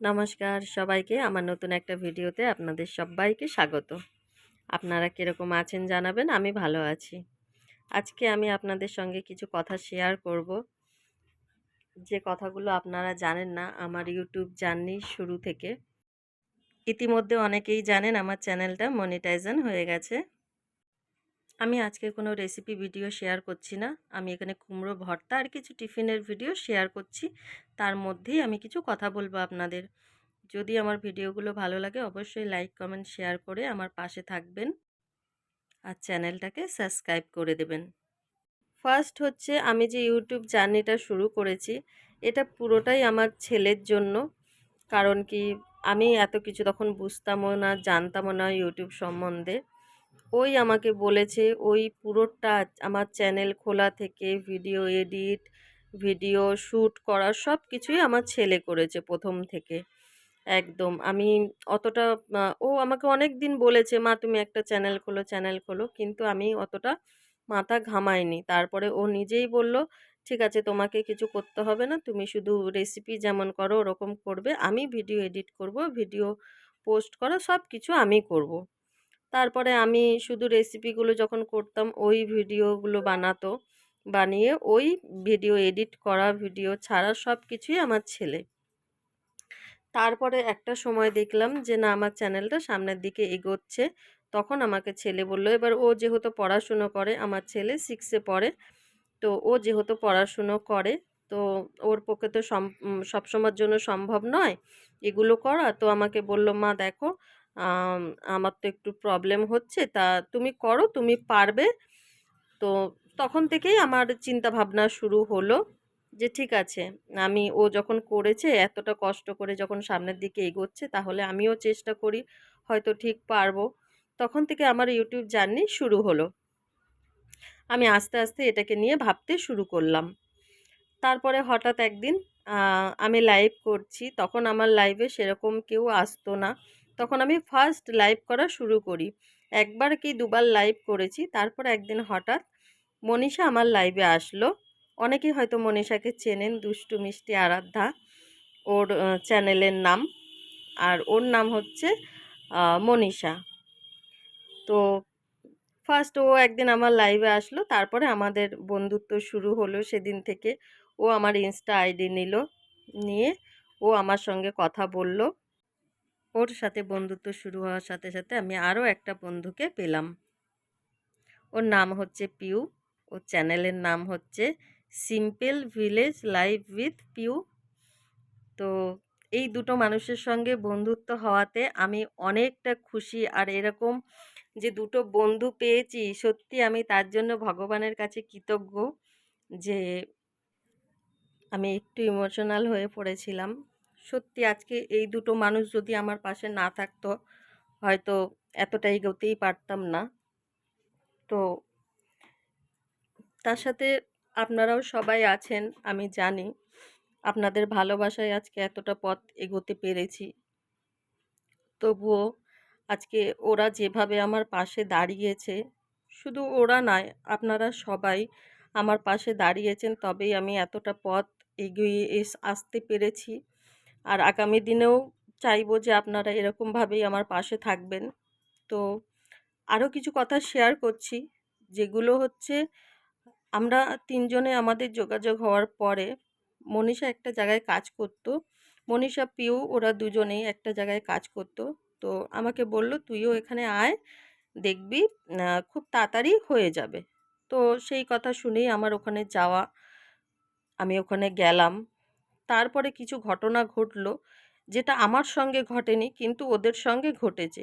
নমস্কার সবাইকে আমার নতুন একটা ভিডিওতে আপনাদের সবাইকে স্বাগত। আপনারা কীরকম আছেন জানাবেন, আমি ভালো আছি। আজকে আমি আপনাদের সঙ্গে কিছু কথা শেয়ার করব। যে কথাগুলো আপনারা জানেন না, আমার ইউটিউব জার্নি শুরু থেকে। ইতিমধ্যে অনেকেই জানেন আমার চ্যানেলটা মনিটাইজেশন হয়ে গেছে। আমি আজকে কোনো রেসিপি ভিডিও শেয়ার করছি না। আমি এখানে কুমড়ো ভর্তা আর কিছু টিফিনের ভিডিও শেয়ার করছি। তার মধ্যেই আমি কিছু কথা বলব আপনাদের। যদি আমার ভিডিওগুলো ভালো লাগে, অবশ্যই লাইক কমেন্ট শেয়ার করে আমার পাশে থাকবেন। আর চ্যানেলটাকে সাবস্ক্রাইব করে দেবেন। ফার্স্ট হচ্ছে, আমি যে ইউটিউব জার্নিটা শুরু করেছি, এটা পুরোটাই আমার ছেলের জন্য। কারণ কি, আমি এত কিছু তখন বুঝতামও না, জানতামও না ইউটিউব সম্বন্ধে। ওই আমাকে বলেছে, ওই পুরোটা আমার চ্যানেল খোলা থেকে ভিডিও এডিট, ভিডিও শ্যুট করা সব কিছুই আমার ছেলে করেছে প্রথম থেকে। একদম, আমি অতটা ও আমাকে অনেক দিন বলেছে, মা, তুমি একটা চ্যানেল খোলো চ্যানেল খোলো। কিন্তু আমি অতটা মাথা ঘামাইনি। তারপরে ও নিজেই বলল, ঠিক আছে, তোমাকে কিছু করতে হবে না, তুমি শুধু রেসিপি যেমন করো, ওরকম করবে। আমি ভিডিও এডিট করব, ভিডিও পোস্ট করা সব কিছু আমি করব। তারপরে আমি শুধু রেসিপিগুলো যখন করতাম, ওই ভিডিওগুলো বানাতো। বানিয়ে ওই ভিডিও এডিট করা ভিডিও ছাড়া সব কিছুই আমার ছেলে। তারপরে একটা সময় দেখলাম যে, না, আমার চ্যানেলটা সামনের দিকে এগোচ্ছে। তখন আমাকে ছেলে বলল, এবার ও যেহেতু পড়াশুনো করে, আমার ছেলে সিক্সে পড়ে, তো ও যেহেতু পড়াশুনো করে, তো ওর পক্ষে তো সবসময়ের জন্য সম্ভব নয় এগুলো করা। তো আমাকে বলল, মা, দেখো আমার তো একটু প্রবলেম হচ্ছে। তা তুমি করো, তুমি পারবে। তো তখন থেকেই আমার চিন্তা ভাবনা শুরু হলো যে, ঠিক আছে, আমি, ও যখন করেছে, এতটা কষ্ট করে যখন সামনের দিকে এগোচ্ছে, তাহলে আমিও চেষ্টা করি, হয়তো ঠিক পারব। তখন থেকে আমার ইউটিউব জার্নি শুরু হলো। আমি আস্তে আস্তে এটাকে নিয়ে ভাবতে শুরু করলাম। তারপরে হঠাৎ একদিন আমি লাইভ করছি। তখন আমার লাইভে সেরকম কেউ আসতো না। তখন আমি ফার্স্ট লাইভ করা শুরু করি। একবার কি দুবার লাইভ করেছি, তারপর একদিন হঠাৎ মনীষা আমার লাইভে আসলো। অনেকেই হয়তো মনীষাকে চেনেন, দুষ্টু, মিষ্টি, আরাধ্যা, ওর চ্যানেলের নাম। আর ওর নাম হচ্ছে মনীষা। তো ফার্স্ট ও একদিন আমার লাইভে আসলো, তারপরে আমাদের বন্ধুত্ব শুরু হলো সেদিন থেকে। ও আমার ইনস্টা আইডি নিল, নিয়ে ও আমার সঙ্গে কথা বলল। ওর সাথে বন্ধুত্ব শুরু হওয়ার সাথে সাথে আমি আরও একটা বন্ধুকে পেলাম। ওর নাম হচ্ছে পিউ। ওর চ্যানেলের নাম হচ্ছে simple village live with Piu. তো এই দুটো মানুষের সঙ্গে বন্ধুত্ব হওয়াতে আমি অনেকটা খুশি আর এরকম যে দুটো বন্ধু পেয়েছি, সত্যি আমি তার জন্য ভগবানের কাছে কৃতজ্ঞ যে আমি একটু ইমোশনাল হয়ে পড়েছিলাম। সত্যি আজকে এই দুটো মানুষ যদি আমার পাশে না থাকতো, হয়তো এতটাই এগোতেই পারতাম না। তো তার সাথে আপনারাও সবাই আছেন, আমি জানি। আপনাদের ভালোবাসায় আজকে এতটা পথ এগোতে পেরেছি। তবুও আজকে ওরা যেভাবে আমার পাশে দাঁড়িয়েছে, শুধু ওরা নয়, আপনারা সবাই আমার পাশে দাঁড়িয়েছেন, তবেই আমি এতটা পথ এগিয়ে এস, আসতে পেরেছি। আর আগামী দিনেও চাইব যে আপনারা এরকমভাবেই আমার পাশে থাকবেন। তো আরও কিছু কথা শেয়ার করছি, যেগুলো হচ্ছে আমরা তিনজনে আমাদের যোগাযোগ হওয়ার পরে মনীষা একটা জায়গায় কাজ করত, মনীষা পিউ ওরা দুজনেই একটা জায়গায় কাজ করত। তো আমাকে বলল, তুইও এখানে আয়, দেখবি খুব তাড়াতাড়ি হয়ে যাবে। তো সেই কথা শুনেই আমার ওখানে যাওয়া, আমি ওখানে গেলাম। তারপরে কিছু ঘটনা ঘটলো, যেটা আমার সঙ্গে ঘটেনি কিন্তু ওদের সঙ্গে ঘটেছে।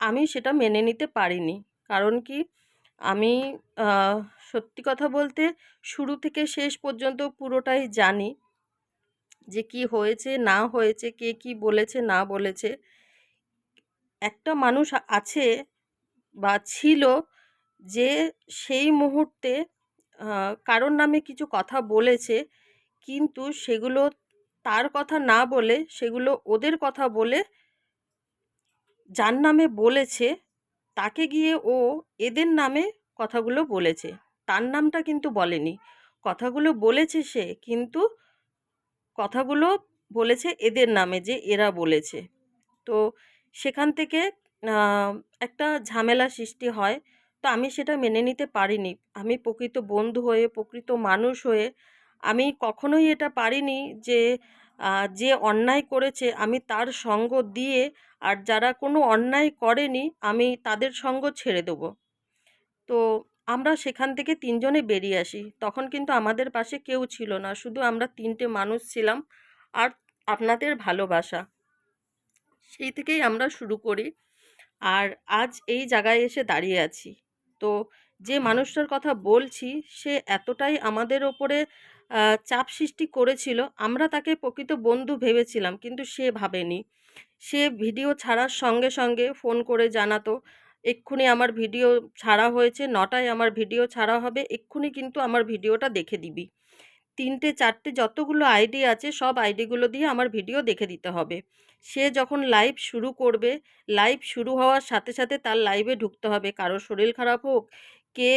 আমি সেটা মেনে নিতে পারিনি। কারণ কি? আমি সত্যি কথা বলতে শুরু থেকে শেষ পর্যন্ত পুরোটাই জানি যে কি হয়েছে, না হয়েছে, কে কি বলেছে, না বলেছে। একটা মানুষ আছে বা ছিল যে সেই মুহূর্তে কারোর নামে কিছু কথা বলেছে কিন্তু সেগুলো তার কথা না বলে, সেগুলো ওদের কথা বলে যার নামে বলেছে, তাকে গিয়ে ও এদের নামে কথাগুলো বলেছে। তার নামটা কিন্তু বলেনি। কথাগুলো বলেছে সে, কিন্তু কথাগুলো বলেছে এদের নামে যে এরা বলেছে। তো সেখান থেকে একটা ঝামেলা সৃষ্টি হয়। তো আমি সেটা মেনে নিতে পারিনি। আমি প্রকৃত বন্ধু হয়ে, প্রকৃত মানুষ হয়ে আমি কখনোই এটা পারিনি যে যে অন্যায় করেছে আমি তার সঙ্গ দিয়ে আর যারা কোনো অন্যায় করেনি আমি তাদের সঙ্গ ছেড়ে দেবো। তো আমরা সেখান থেকে তিনজনে বেরিয়ে আসি। তখন কিন্তু আমাদের পাশে কেউ ছিল না। শুধু আমরা তিনটে মানুষ ছিলাম আর আপনাদের ভালোবাসা। সেই থেকেই আমরা শুরু করি। আর আজ এই জায়গায় এসে দাঁড়িয়ে আছি। তো যে মানুষটার কথা বলছি, সে এতটাই আমাদের ওপরে চাপ সৃষ্টি করেছিল, আমরা তাকে প্রকৃত বন্ধু ভেবেছিলাম, কিন্তু সে ভাবেনি। সে ভিডিও ছাড়ার সঙ্গে সঙ্গে ফোন করে জানাতো, এক্ষুনি আমার ভিডিও ছাড়া হয়েছে, নটায় আমার ভিডিও ছাড়া হবে, এক্ষুনি কিন্তু আমার ভিডিওটা দেখে দিবি। তিনটে, চারটে যতগুলো আইডি আছে, সব আইডিগুলো দিয়ে আমার ভিডিও দেখে দিতে হবে। সে যখন লাইভ শুরু করবে, লাইভ শুরু হওয়ার সাথে সাথে তার লাইভে ঢুকতে হবে, কারও শরীর খারাপ হোক কে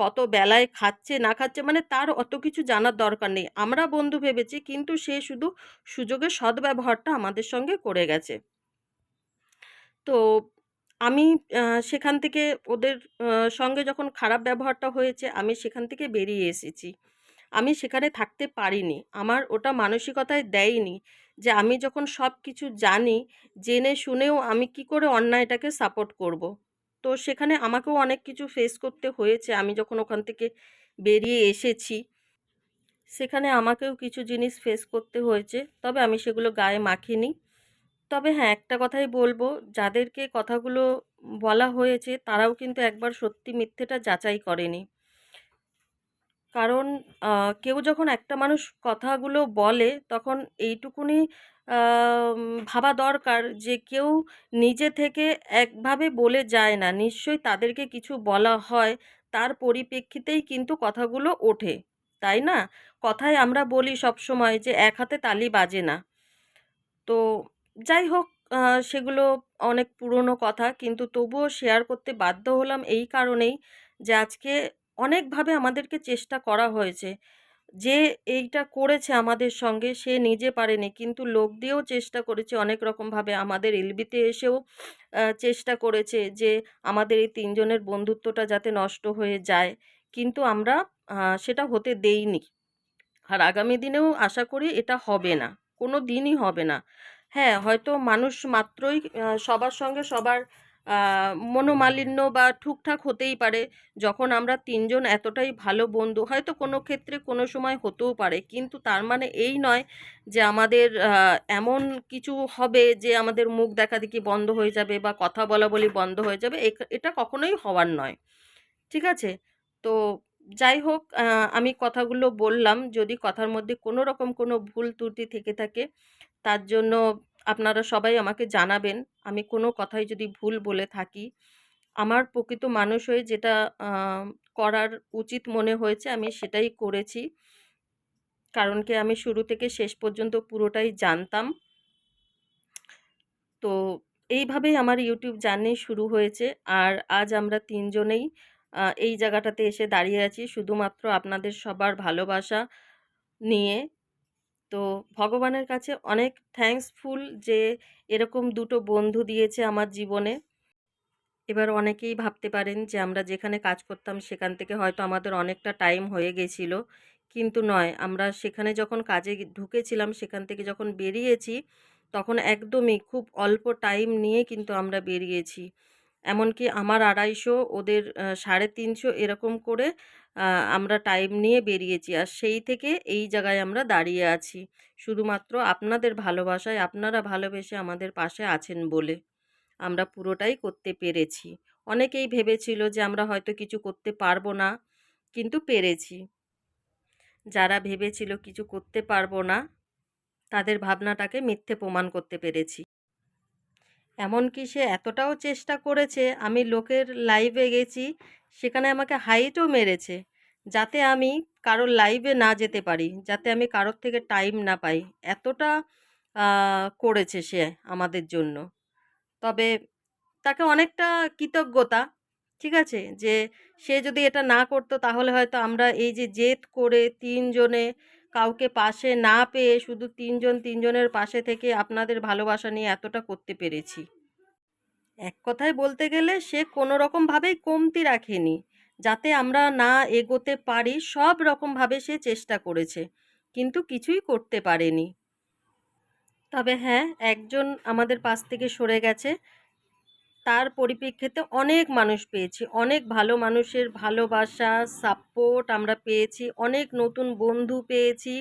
কত বেলায় খাচ্ছে, না খাচ্ছে মানে তার অত কিছু জানার দরকার নেই। আমরা বন্ধু ভেবেছি, কিন্তু সে শুধু সুযোগের সদ্ব্যবহারটা আমাদের সঙ্গে করে গেছে। তো আমি সেখান থেকে ওদের সঙ্গে যখন খারাপ ব্যবহারটা হয়েছে, আমি সেখান থেকে বেরিয়ে এসেছি। আমি সেখানে থাকতে পারিনি। আমার ওটা মানসিকতায় দেয়নি যে আমি যখন সব কিছু জানি, জেনে শুনেও আমি কি করে অন্যায়টাকে সাপোর্ট করব। তো সেখানে আমাকেও অনেক কিছু ফেস করতে হয়েছে। আমি যখন ওখান থেকে বেরিয়ে এসেছি, সেখানে আমাকেও কিছু জিনিস ফেস করতে হয়েছে। তবে আমি সেগুলো গায়ে মাখিনি। তবে হ্যাঁ একটা কথাই বলব, যাদেরকে কথাগুলো বলা হয়েছে, তারাও কিন্তু একবার সত্যি মিথ্যেটা যাচাই করেনি। কারণ কেউ যখন একটা মানুষ কথাগুলো বলে তখন এইটুকুনি ভাবা দরকার যে কেউ নিজে থেকে একভাবে বলে যায় না। নিশ্চয়ই তাদেরকে কিছু বলা হয়, তার পরিপ্রেক্ষিতেই কিন্তু কথাগুলো ওঠে, তাই না? কথায় আমরা বলি সব সময় যে এক হাতে তালি বাজে না। তো যাই হোক সেগুলো অনেক পুরনো কথা, কিন্তু তবুও শেয়ার করতে বাধ্য হলাম এই কারণেই যে আজকে অনেকভাবে আমাদেরকে চেষ্টা করা হয়েছে। যে এইটা করেছে আমাদের সঙ্গে, সে নিজে পারেনি। কিন্তু লোক দিয়েও চেষ্টা করেছে, অনেক রকমভাবে আমাদের এলবিতে এসেও চেষ্টা করেছে যে আমাদের এই তিনজনের বন্ধুত্বটা যাতে নষ্ট হয়ে যায়। কিন্তু আমরা সেটা হতে দেইনি। আর আগামী দিনেও আশা করি এটা হবে না। কোনো দিনই হবে না। হ্যাঁ হয়তো মানুষ মাত্রই সবার সঙ্গে সবার মনোমালিন্য বা ঠুকঠাক হতেই পারে। যখন আমরা তিনজন এতটাই ভালো বন্ধু, হয়তো কোনো ক্ষেত্রে কোনো সময় হতেও পারে। কিন্তু তার মানে এই নয় যে আমাদের এমন কিছু হবে যে আমাদের মুখ দেখাদেখি বন্ধ হয়ে যাবে বা কথা বলা বলি বন্ধ হয়ে যাবে। এটা কখনোই হওয়ার নয়। ঠিক আছে? তো যাই হোক আমি কথাগুলো বললাম। যদি কথার মধ্যে কোনো রকম কোনো ভুল ত্রুটি থেকে থাকে, তার জন্য আপনারা সবাই আমাকে জানাবেন। আমি কোনো কথাই যদি ভুল বলে থাকি, আমার প্রকৃত মানুষ হয়ে যেটা করার উচিত মনে হয়েছে আমি সেটাই করেছি। কারণ কি আমি শুরু থেকে শেষ পর্যন্ত পুরোটাই জানতাম। তো এইভাবেই আমার ইউটিউব জার্নি শুরু হয়েছে। আর আজ আমরা তিনজনেই এই জায়গাটাতে এসে দাঁড়িয়ে আছি। শুধুমাত্র আপনাদের সবার ভালোবাসা নিয়ে তো ভগবানের কাছে অনেক থ্যাঙ্কসফুল যে এরকম দুটো বন্ধু দিয়েছে আমার জীবনে। এবার অনেকেই ভাবতে পারেন যে আমরা যেখানে কাজ করতাম সেখান থেকে হয়তো আমাদের অনেকটা টাইম হয়ে গেছিল। কিন্তু নয়, আমরা সেখানে যখন কাজে ঢুকেছিলাম, সেখান থেকে যখন বেরিয়েছি, তখন একদমই খুব অল্প টাইম নিয়ে কিন্তু আমরা বেরিয়েছি। এমনকি আমার আড়াইশো, ওদের সাড়ে তিনশো এরকম করে আমরা টাইম নিয়ে বেরিয়েছি। আর সেই থেকে এই জায়গায় আমরা দাঁড়িয়ে আছি। শুধুমাত্র আপনাদের ভালোবাসায় আপনারা ভালোবেসে আমাদের পাশে আছেন বলে আমরা পুরোটাই করতে পেরেছি। অনেকেই ভেবেছিল যে আমরা হয়তো কিছু করতে পারব না, কিন্তু পেরেছি। যারা ভেবেছিল কিছু করতে পারব না, তাদের ভাবনাটাকে মিথ্যে প্রমাণ করতে পেরেছি। এমনকি সে এতটাও চেষ্টা করেছে, আমি লোকের লাইভে গেছি, সেখানে আমাকে হাইটও মেরেছে, যাতে আমি কারোর লাইভে না যেতে পারি, যাতে আমি কারোর থেকে টাইম না পাই। এতটা করেছে সে আমাদের জন্য। তবে তাকে অনেকটা কৃতজ্ঞতা, ঠিক আছে? যে সে যদি এটা না করতো, তাহলে হয়তো আমরা এই যে জেদ করে তিনজনে কাউকে পাশে না পেয়ে শুধু তিনজন তিনজনের পাশে থেকে আপনাদের ভালোবাসা নিয়ে এতটা করতে পেরেছি। এক কথায় বলতে গেলে সে কোনো রকমভাবেই কমতি রাখেনি। যাতে আমরা না এগোতে পারি, সব রকমভাবে সে চেষ্টা করেছে, কিন্তু কিছুই করতে পারেনি। তবে হ্যাঁ একজন আমাদের পাশ থেকে সরে গেছে। তার পরিপ্রেক্ষিতে অনেক মানুষ পেয়েছি। অনেক ভালো মানুষের ভালোবাসা সাপোর্ট আমরা পেয়েছি। অনেক নতুন বন্ধু পেয়েছি।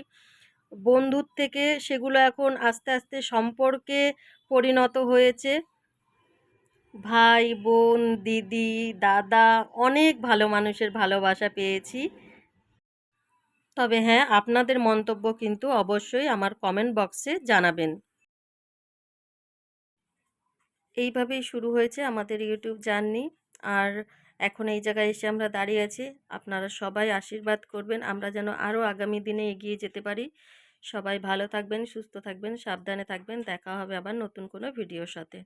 বন্ধুর থেকে সেগুলো এখন আস্তে আস্তে সম্পর্কে পরিণত হয়েছে। ভাই, বোন, দিদি, দাদা, অনেক ভালো মানুষের ভালোবাসা পেয়েছি। তবে হ্যাঁ আপনাদের মন্তব্য কিন্তু অবশ্যই আমার কমেন্ট বক্সে জানাবেন। এইভাবেই শুরু হয়েছে আমাদের ইউটিউব জার্নি। আর এখন এই জায়গায় এসে আমরা দাঁড়িয়ে আছি। আপনারা সবাই আশীর্বাদ করবেন, আমরা যেন আরও আগামী দিনে এগিয়ে যেতে পারি। সবাই ভালো থাকবেন, সুস্থ থাকবেন, সাবধানে থাকবেন। দেখা হবে আবার নতুন কোনো ভিডিওর সাথে।